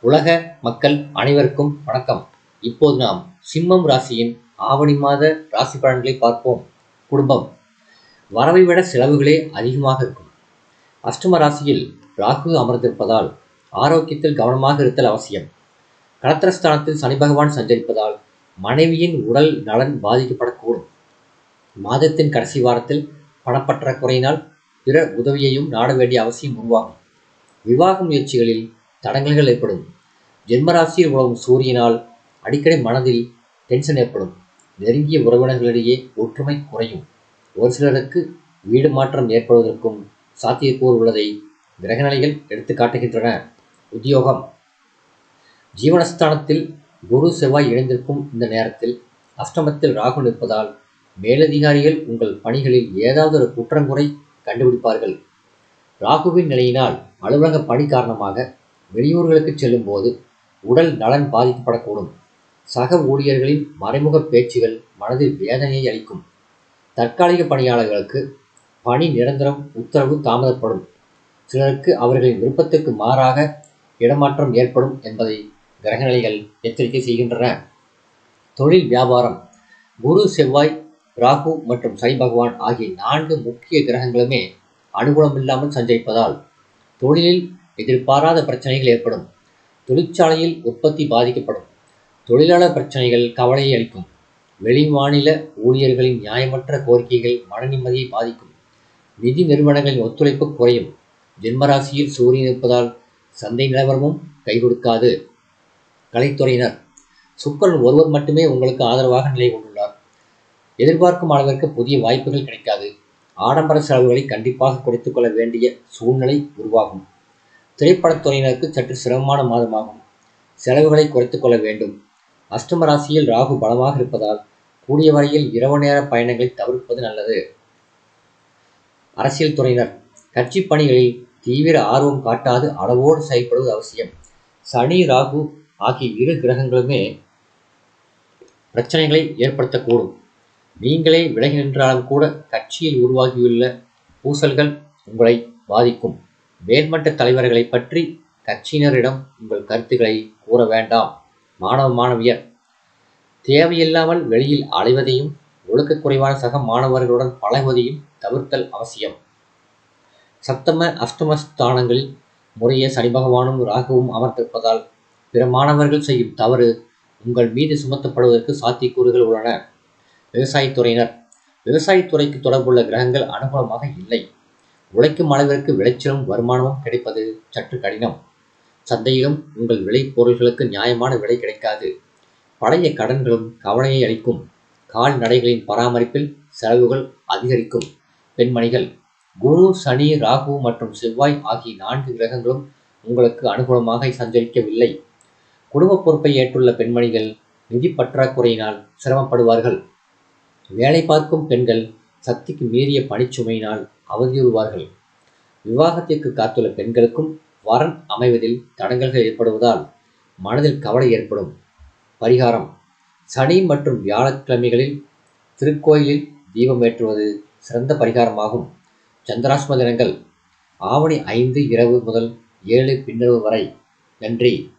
உலக மக்கள் அனைவருக்கும் வணக்கம். இப்போது நாம் சிம்மம் ராசியின் ஆவணி மாத ராசி பலன்களை பார்ப்போம். குடும்பம். வரவை விட செலவுகளே அதிகமாக இருக்கும். அஷ்டம ராசியில் ராகு அமர்ந்திருப்பதால் ஆரோக்கியத்தில் கவனமாக இருத்தல் அவசியம். கடத்திரஸ்தானத்தில் சனி பகவான் சஞ்சரிப்பதால் மனைவியின் உடல் நலன் பாதிக்கப்படக்கூடும். மாதத்தின் கடைசி வாரத்தில் பணப்பற்றாக்குறையினால் பிற உதவியையும் நாட வேண்டிய அவசியம் உருவாகும். விவாக முயற்சிகளில் தடங்கல்கள் ஏற்படும். ஜென்மராசியில் உழவும் சூரியனால் அடிக்கடி மனதில் டென்ஷன் ஏற்படும். நெருங்கிய உறவினர்களிடையே ஒற்றுமை குறையும். ஒரு சிலருக்கு வீடு மாற்றம் ஏற்படுவதற்கும் சாத்தியக்கூறு உள்ளதை கிரகநிலைகள் எடுத்து காட்டுகின்றன. உத்தியோகம். ஜீவனஸ்தானத்தில் குரு செவ்வாய் இணைந்திருக்கும் இந்த நேரத்தில் அஷ்டமத்தில் ராகு நிற்பதால் மேலதிகாரிகள் உங்கள் பணிகளில் ஏதாவது ஒரு குற்றங்குறை கண்டுபிடிப்பார்கள். ராகுவின் நிலையினால் அலுவலக பணி காரணமாக வெளியூர்களுக்கு செல்லும்போது உடல் நலன் பாதிக்கப்படக்கூடும். சக ஊழியர்களின் மறைமுக பேச்சுகள் மனதில் வேதனையை அளிக்கும். தற்காலிக பணியாளர்களுக்கு பணி நிரந்தரம் உத்தரவு தாமதப்படும். சிலருக்கு அவர்களின் விருப்பத்துக்கு மாறாக இடமாற்றம் ஏற்படும் என்பதை கிரகநிலைகள் எச்சரிக்கை செய்கின்றன. தொழில் வியாபாரம் குரு செவ்வாய் ராகு மற்றும் சனி பகவான் ஆகிய நான்கு முக்கிய கிரகங்களுமே அனுகூலமில்லாமல் சஞ்சரிப்பதால் தொழிலில் எதிர்பாராத பிரச்சனைகள் ஏற்படும். தொழிற்சாலையில் உற்பத்தி பாதிக்கப்படும். தொழிலாளர் பிரச்சனைகள் கவலையை அளிக்கும். வெளிமாநில ஊழியர்களின் நியாயமற்ற கோரிக்கைகள் மன நிம்மதியை பாதிக்கும். நிதி நிறுவனங்களின் ஒத்துழைப்பு குறையும். ஜென்மராசியில் சூரியன் இருப்பதால் சந்தை நிலவரமும் கை கொடுக்காது கலைத்துறையினர் சுக்கரன் ஒருவர் மட்டுமே உங்களுக்கு ஆதரவாக நிலை கொண்டுள்ளார். எதிர்பார்க்கும் அளவிற்கு புதிய வாய்ப்புகள் கிடைக்காது. ஆடம்பர செலவுகளை கண்டிப்பாக குறைத்துக் கொள்ள வேண்டிய சூழ்நிலை உருவாகும். திரைப்படத்துறையினருக்கு சற்று சிரமமான மாதமாகும். செலவுகளை குறைத்து கொள்ள வேண்டும். அஷ்டம ராசியில் ராகு பலமாக இருப்பதால் கூடிய வரையில் இரவு நேர பயணங்களை தவிர்ப்பது நல்லது. அரசியல் துறையினர் கட்சி பணிகளில் தீவிர ஆர்வம் காட்டாது அளவோடு செயல்படுவது அவசியம். சனி ராகு ஆகிய இரு கிரகங்களுமே பிரச்சனைகளை ஏற்படுத்தக்கூடும். நீங்களே விலகி நின்றாலும் கூட கட்சியில் உருவாகியுள்ள பூசல்கள் உங்களை பாதிக்கும். மேல்மட்ட தலைவர்களை பற்றி கட்சியினரிடம் உங்கள் கருத்துக்களை கூற வேண்டாம். மாணவ மாணவியர் தேவையில்லாமல் வெளியில் அலைவதையும் ஒழுக்கக்குறைவான சக மாணவர்களுடன் பழகுவதையும் தவிர்த்தல் அவசியம். சப்தம அஷ்டம ஸ்தானங்களில் முறையே சனி பகவானும் ராகுவும் அமர்ந்திருப்பதால் பிற மாணவர்கள் செய்யும் தவறு உங்கள் மீது சுமத்தப்படுவதற்கு சாத்தியக்கூறுகள் உள்ளன. விவசாயத்துறையினர் விவசாயத்துறைக்கு தொடர்புள்ள கிரகங்கள் அனுகூலமாக இல்லை. உழைக்கும் அளவிற்கு விளைச்சலும் வருமானமும் கிடைப்பது சற்று கடினம். சந்தையிலும் உங்கள் விளை பொருள்களுக்கு நியாயமான விலை கிடைக்காது. பழைய கடன்களும் கவலையை அளிக்கும். கால்நடைகளின் பராமரிப்பில் செலவுகள் அதிகரிக்கும். பெண்மணிகள் குரு சனி ராகு மற்றும் செவ்வாய் ஆகிய நான்கு கிரகங்களும் உங்களுக்கு அனுகூலமாக சஞ்சரிக்கவில்லை. குடும்ப பொறுப்பை ஏற்றுள்ள பெண்மணிகள் நிதி பற்றாக்குறையினால் சிரமப்படுவார்கள். வேலை பார்க்கும் பெண்கள் சக்திக்கு மீறிய பணிச்சுமையினால் அவதியுறுவார்கள். விவாகத்திற்கு காத்துள்ள பெண்களுக்கும் வரன் அமைவதில் தடங்கல்கள் ஏற்படுவதால் மனதில் கவலை ஏற்படும். பரிகாரம். சனி மற்றும் வியாழக்கிழமைகளில் திருக்கோயிலில் தீபம் ஏற்றுவது சிறந்த பரிகாரமாகும். சந்திராஷ்ம தினங்கள். ஆவணி ஐந்து இரவு முதல் ஏழு பின்னரவு வரை. நன்றி.